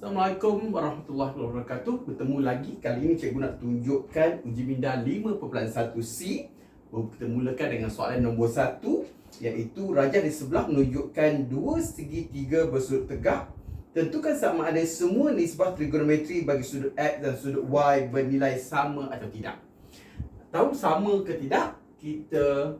Assalamualaikum warahmatullahi wabarakatuh. Bertemu lagi. Kali ini cikgu nak tunjukkan uji minda 5.1C. Kita mulakan dengan soalan nombor 1 iaitu rajah di sebelah menunjukkan dua segitiga bersudut tegak. Tentukan sama ada semua nisbah trigonometri bagi sudut X dan sudut Y bernilai sama atau tidak. Tahu sama ke tidak? Kita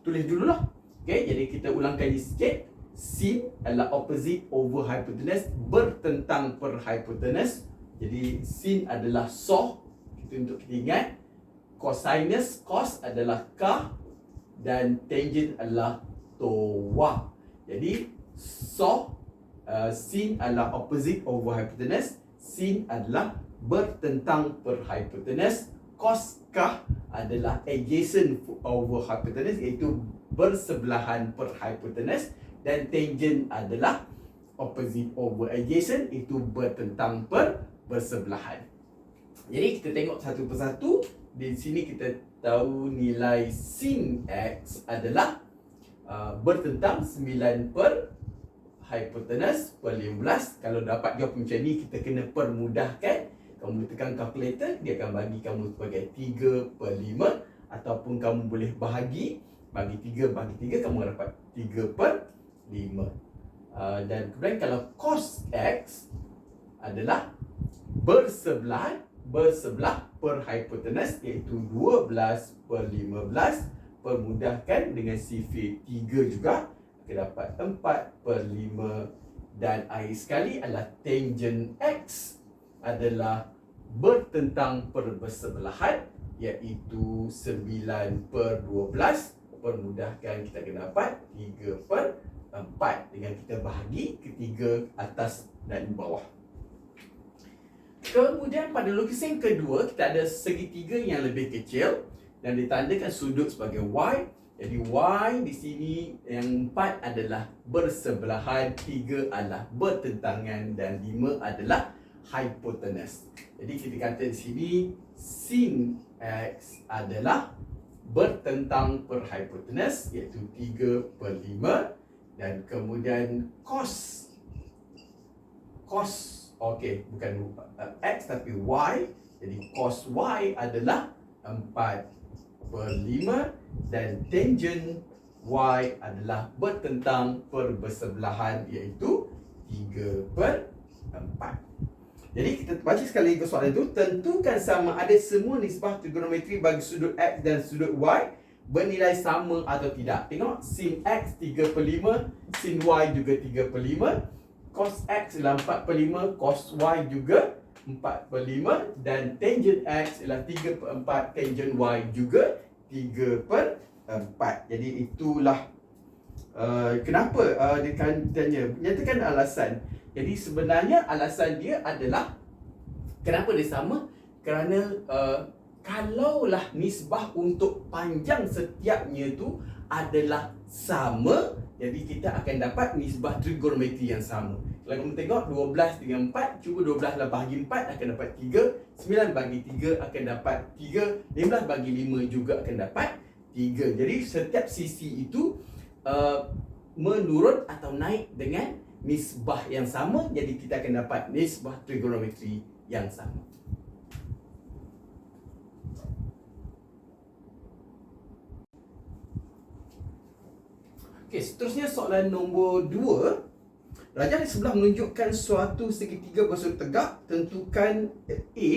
tulis dululah. Okey, jadi kita ulangkan ini sikit sin adalah opposite over hypotenuse bertentang per hypotenuse. Jadi sin adalah soh. Kita untuk kita ingat cosinus cos adalah k dan tangent adalah toa. Jadi soh uh, sin adalah opposite over hypotenuse. Sin adalah bertentang per hypotenuse. Cos k adalah adjacent over hypotenuse iaitu bersebelahan per hypotenuse dan tangent adalah opposite over adjacent itu bertentang per bersebelahan. Jadi kita tengok satu persatu di sini kita tahu nilai sin x adalah uh, bertentang 9 per hypotenuse per 15. Kalau dapat jawab macam ni kita kena permudahkan. Kamu tekan kalkulator dia akan bagi kamu sebagai 3 per 5 ataupun kamu boleh bahagi bagi 3 bagi 3 kamu dapat 3 per 5 uh, Dan kemudian kalau cos X adalah bersebelah bersebelah per hypotenuse iaitu 12 per 15 permudahkan dengan sifir 3 juga. Kita dapat 4 per 5 dan akhir sekali adalah tangent X adalah bertentang per bersebelahan iaitu 9 per 12 permudahkan kita akan dapat 3 per empat dengan kita bahagi ketiga atas dan bawah. Kemudian pada lukisan kedua kita ada segitiga yang lebih kecil dan ditandakan sudut sebagai Y. Jadi Y di sini yang empat adalah bersebelahan, tiga adalah bertentangan dan lima adalah hypotenuse. Jadi kita kata di sini sin X adalah bertentang per hypotenuse iaitu 3 per 5 dan kemudian cos cos okey bukan uh, x tapi y. Jadi cos y adalah 4 per 5 dan tangent y adalah bertentang per bersebelahan iaitu 3 per 4 jadi kita baca sekali lagi soalan itu. Tentukan sama ada semua nisbah trigonometri bagi sudut x dan sudut y bernilai sama atau tidak. Tengok sin X 3 per 5, sin Y juga 3 per 5, cos X ialah 4 per 5, cos Y juga 4 per 5 dan tangent X ialah 3 per 4, tangent Y juga 3 per 4. Jadi itulah uh, kenapa uh, dia kan tanya, nyatakan alasan. Jadi sebenarnya alasan dia adalah kenapa dia sama? Kerana uh, kalaulah nisbah untuk panjang setiapnya tu adalah sama jadi kita akan dapat nisbah trigonometri yang sama. Kalau kamu tengok 12 dengan 4 cuba 12 lah bahagi 4 akan dapat 3 9 bagi 3 akan dapat 3 15 bagi 5 juga akan dapat 3 jadi setiap sisi itu uh, menurun atau naik dengan nisbah yang sama jadi kita akan dapat nisbah trigonometri yang sama Okey, seterusnya soalan nombor 2. Rajah di sebelah menunjukkan suatu segitiga bersudut tegak. Tentukan A,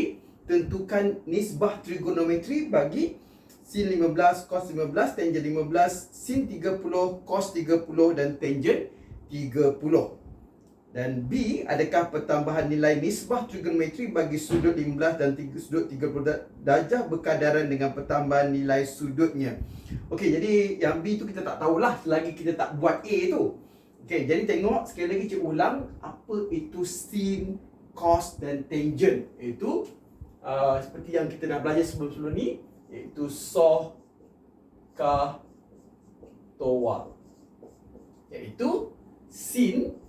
tentukan nisbah trigonometri bagi sin 15 cos 15 tangent 15 sin 30 cos 30 dan tangent 30. Dan B, adakah pertambahan nilai nisbah trigonometri bagi sudut 15 dan sudut 30 darjah berkadaran dengan pertambahan nilai sudutnya? Okey, jadi yang B tu kita tak tahulah selagi kita tak buat A tu. Okey, jadi tengok sekali lagi cikgu ulang apa itu sin, cos dan tangent. Itu uh, seperti yang kita dah belajar sebelum-sebelum ni, iaitu soh, ka, toa. Iaitu sin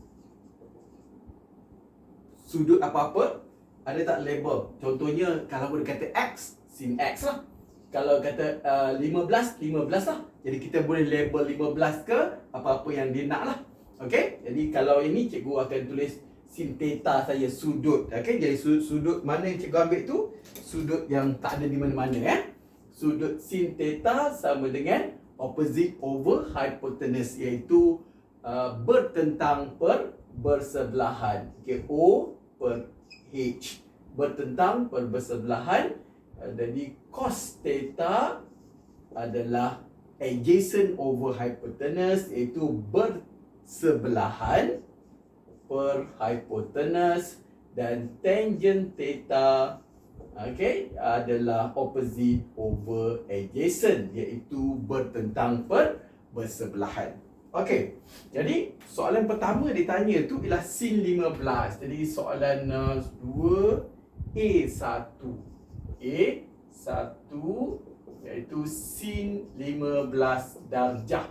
sudut apa-apa ada tak label contohnya kalau boleh kata x sin x lah kalau kata uh, 15 15 lah jadi kita boleh label 15 ke apa-apa yang dia nak lah okey jadi kalau ini cikgu akan tulis sin theta saya sudut. Okey, jadi sudut, sudut mana yang cikgu ambil tu? Sudut yang tak ada di mana-mana eh. Sudut sin theta sama dengan opposite over hypotenuse iaitu uh, bertentang per bersebelahan. Okey, O per H bertentang per bersebelahan. Uh, jadi cos theta adalah adjacent over hypotenuse iaitu bersebelahan per hypotenuse dan tangent theta okay, adalah opposite over adjacent iaitu bertentang per bersebelahan. Okey. Jadi soalan pertama ditanya tu ialah sin 15. Jadi soalan uh, 2 A1. A1 iaitu sin 15 darjah.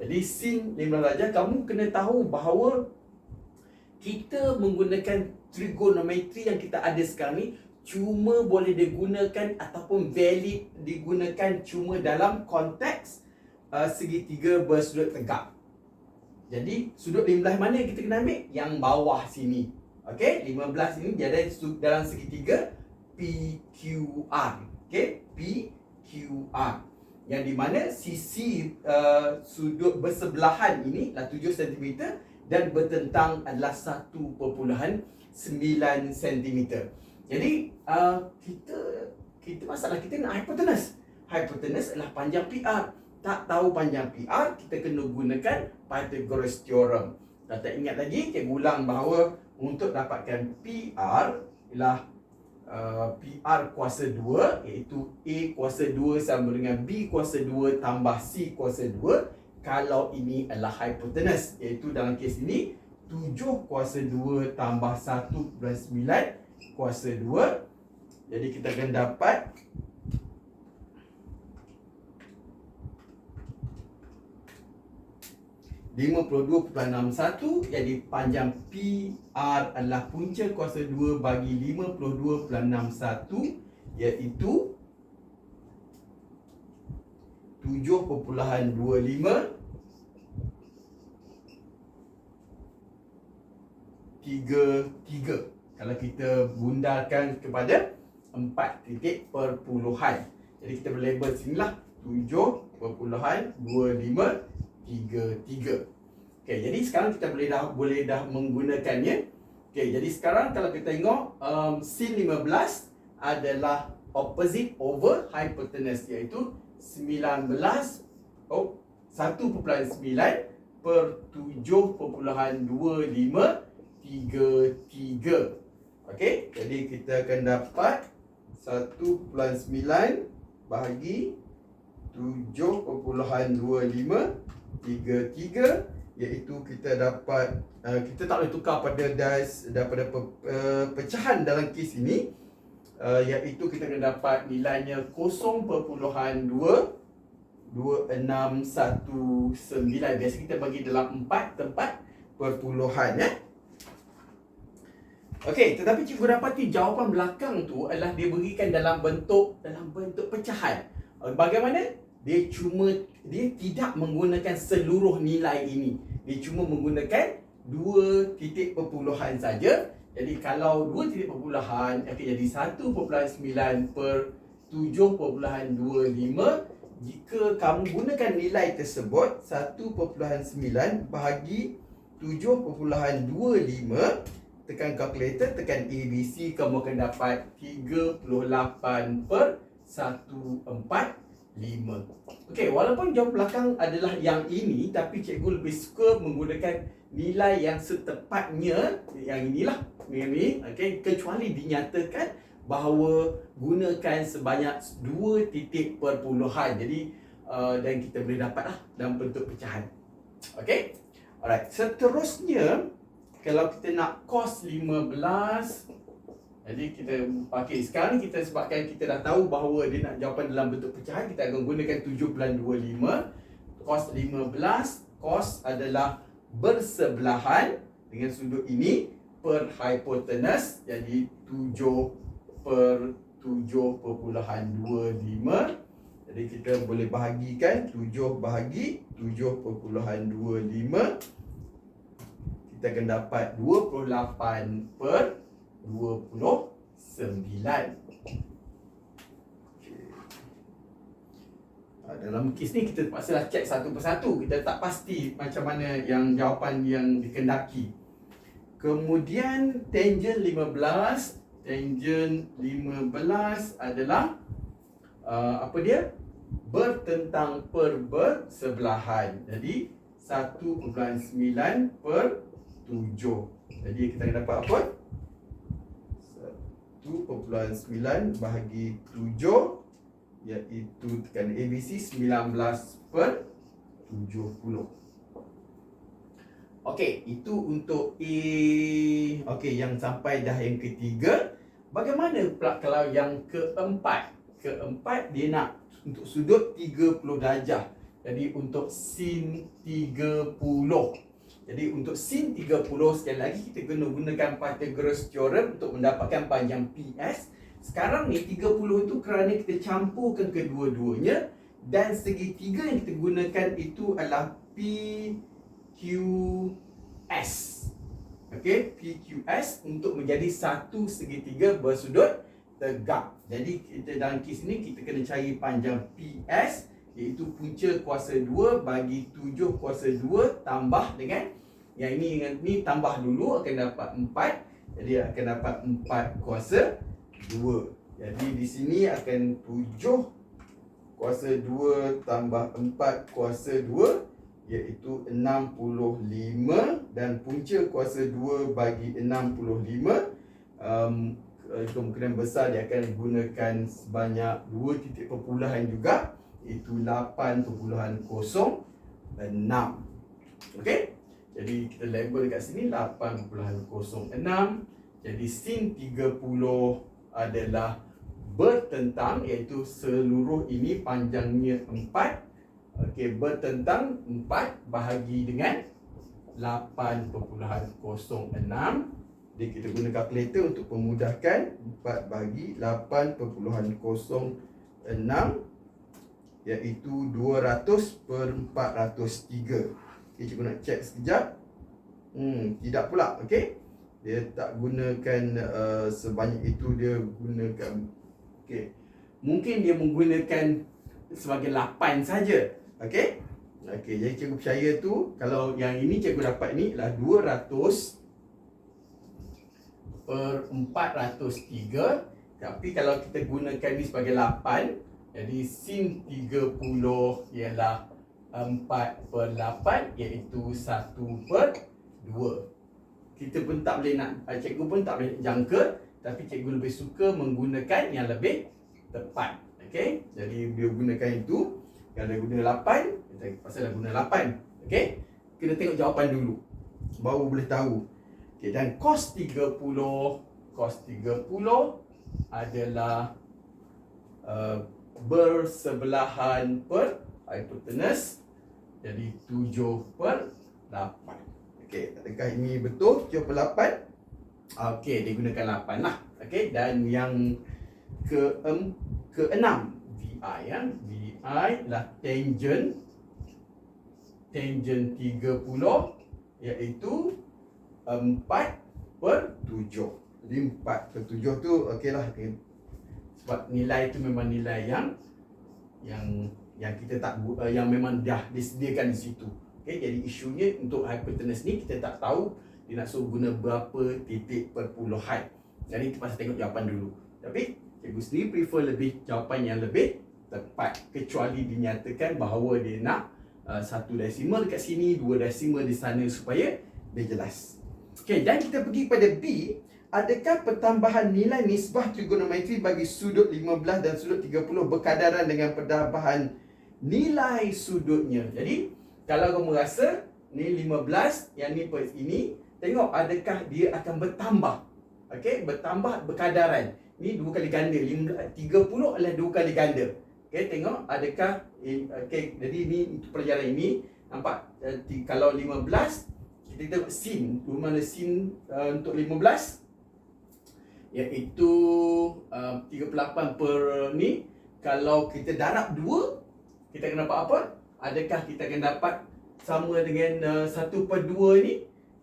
Jadi sin 15 darjah kamu kena tahu bahawa kita menggunakan trigonometri yang kita ada sekarang ni cuma boleh digunakan ataupun valid digunakan cuma dalam konteks uh, segitiga bersudut tegak. Jadi sudut 15 mana kita kena ambil? Yang bawah sini. Okey, 15 ini dia ada dalam segitiga PQR. Okey, PQR. Yang di mana sisi uh, sudut bersebelahan ini adalah 7 cm dan bertentang adalah 1.9 cm. Jadi uh, kita kita masalah kita nak hypotenuse. Hypotenuse adalah panjang PR. Tak tahu panjang PR, kita kena gunakan Pythagoras theorem. Dan tak ingat lagi, kita ulang bahawa untuk dapatkan PR ialah uh, PR kuasa 2 iaitu A kuasa 2 sama dengan B kuasa 2 tambah C kuasa 2 kalau ini adalah hypotenuse iaitu dalam kes ini 7 kuasa 2 tambah 1 plus 9 kuasa 2 Jadi kita akan dapat 52.61 jadi panjang PR adalah punca kuasa 2 bagi 52.61 iaitu 7.25 tiga tiga. Kalau kita bundarkan kepada 4 titik perpuluhan. Jadi kita label sinilah 7.25 33. Okey, jadi sekarang kita boleh dah boleh dah menggunakannya. Okey, jadi sekarang kalau kita tengok um, sin 15 adalah opposite over hypotenuse iaitu 19 oh 1.9 per 7.2533. Okey, jadi kita akan dapat 1.9 bahagi 7.2533 iaitu kita dapat uh, kita tak boleh tukar pada das daripada pe, uh, pecahan dalam kes ini uh, iaitu kita akan dapat nilainya 0.2 2619 biasa kita bagi dalam 4 tempat perpuluhan. Eh? Okey, tetapi cikgu dapati jawapan belakang tu adalah dia berikan dalam bentuk dalam bentuk pecahan. Bagaimana? Dia cuma dia tidak menggunakan seluruh nilai ini. Dia cuma menggunakan dua titik perpuluhan saja. Jadi kalau dua titik perpuluhan akan jadi 1.9 per 7.25 jika kamu gunakan nilai tersebut 1.9 bahagi 7.25 tekan calculator, tekan ABC, kamu akan dapat 38 per 145. Okey, walaupun jawab belakang adalah yang ini, tapi cikgu lebih suka menggunakan nilai yang setepatnya, yang inilah, ini, okey, kecuali dinyatakan bahawa gunakan sebanyak dua titik perpuluhan. Jadi, uh, dan kita boleh dapatlah dalam bentuk pecahan. Okey? Alright, seterusnya, kalau kita nak cos 15 jadi kita pakai sekarang kita sebabkan kita dah tahu bahawa dia nak jawapan dalam bentuk pecahan kita akan gunakan 7.25 cos 15 cos adalah bersebelahan dengan sudut ini per hypotenuse jadi 7 per 7.25 jadi kita boleh bahagikan 7 bahagi 7.25 kita akan dapat 28 per 29. Ah, dalam kes ni kita terpaksa cek satu persatu Kita tak pasti macam mana yang jawapan yang dikendaki Kemudian tangent 15 Tangent 15 adalah uh, Apa dia? Bertentang per bersebelahan Jadi 1.9 per 7 Jadi kita dapat apa? 1.9 bahagi 7 Iaitu tekan ABC 19 per 70 Okey, itu untuk A. Okey, yang sampai dah yang ketiga. Bagaimana pula kalau yang keempat? Keempat dia nak untuk sudut 30 darjah. Jadi untuk sin 30. Jadi untuk sin 30 sekali lagi kita kena gunakan Pythagoras theorem untuk mendapatkan panjang PS. Sekarang ni 30 itu kerana kita campurkan kedua-duanya dan segitiga yang kita gunakan itu adalah PQS. Okey, PQS untuk menjadi satu segitiga bersudut tegak. Jadi kita dalam kes ni kita kena cari panjang PS iaitu punca kuasa 2 bagi 7 kuasa 2 tambah dengan yang ini dengan ni tambah dulu akan dapat 4. Jadi akan dapat 4 kuasa 2. Jadi di sini akan 7 kuasa 2 tambah 4 kuasa 2 iaitu 65 dan punca kuasa 2 bagi 65 um, kemungkinan besar dia akan gunakan sebanyak 2 titik perpuluhan juga iaitu 8.06 Okey? Jadi kita label dekat sini 8.06 Jadi sin 30 adalah bertentang iaitu seluruh ini panjangnya 4 Okey, bertentang 4 bahagi dengan 8.06 Jadi kita guna kalkulator untuk memudahkan 4 bahagi 8.06 Iaitu 200 per 403 Okay, cikgu nak check sekejap. Hmm, tidak pula, okey? Dia tak gunakan uh, sebanyak itu Dia gunakan Okey. Mungkin dia menggunakan sebagai 8 saja Okey? Okey, jadi cikgu percaya tu kalau yang ini cikgu dapat ni adalah 200 per 403 tapi kalau kita gunakan ni sebagai 8 jadi sin 30 ialah 4 per 8 iaitu 1 per 2 kita pun tak boleh nak cikgu pun tak boleh jangka tapi cikgu lebih suka menggunakan yang lebih tepat. Okey? Jadi dia gunakan itu. Kalau dah guna 8 Kita pasal dah guna 8 Okay Kena tengok jawapan dulu. Baru boleh tahu. Okay dan cos 30 Cos 30 Adalah uh, Bersebelahan per Hypotenuse Jadi 7 per 8 Okay Adakah ini betul 7 per 8 Okay dia gunakan 8 lah Okay dan yang ke, um, ke 6 VI ya. VI adalah tangent tangent 30 iaitu 4 per 7. Jadi 4 per 7 tu okeylah sebab nilai tu memang nilai yang yang yang kita tak uh, yang memang dah disediakan di situ. Okey jadi isunya untuk hypotenuse ni kita tak tahu dia nak suruh guna berapa titik perpuluhan. Jadi kita pasal tengok jawapan dulu. Tapi cikgu sendiri prefer lebih jawapan yang lebih tepat kecuali dinyatakan bahawa dia nak uh, satu desimal dekat sini, dua desimal di sana supaya dia jelas. Okey, dan kita pergi kepada B, adakah pertambahan nilai nisbah trigonometri bagi sudut 15 dan sudut 30 berkadaran dengan pertambahan nilai sudutnya. Jadi, kalau kamu rasa ni 15, yang ni ini, tengok adakah dia akan bertambah. Okey, bertambah berkadaran. Ni dua kali ganda. 30 adalah dua kali ganda. Okey, tengok adakah okey, jadi ini pelajaran ini nampak uh, kalau 15 kita tengok sin, mana sin uh, untuk 15 iaitu uh, 38 per ni kalau kita darab 2 kita akan dapat apa? Adakah kita akan dapat sama dengan uh, 1 per 2 ni?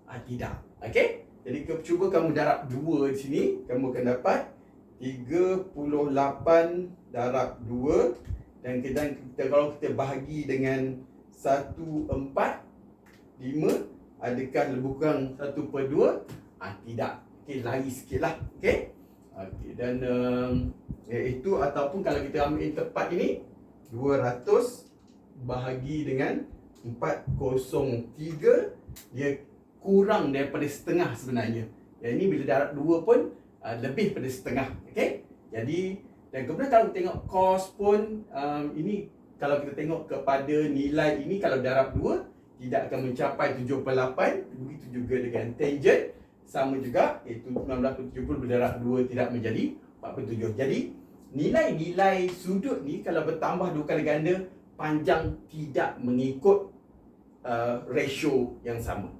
Ah, tidak. Okey? Jadi cuba kamu darab 2 di sini, kamu akan dapat 38 darab 2 dan kita, kita kalau kita bahagi dengan 1 4 5 adakah lebih kurang 1 per 2? Ah, tidak. Okey, lari sikit lah. Okey? Okey, dan um, iaitu ataupun kalau kita ambil yang tepat ini 200 bahagi dengan 403 dia kurang daripada setengah sebenarnya. Yang ini bila darab 2 pun uh, lebih pada setengah. Okey? Jadi dan kemudian kalau tengok cos pun um, ini kalau kita tengok kepada nilai ini kalau darab 2 tidak akan mencapai 7 per 8 begitu juga dengan tangent sama juga iaitu 19 per 70 berdarab 2 tidak menjadi 4 per 7 jadi nilai-nilai sudut ni kalau bertambah dua kali ganda panjang tidak mengikut uh, ratio yang sama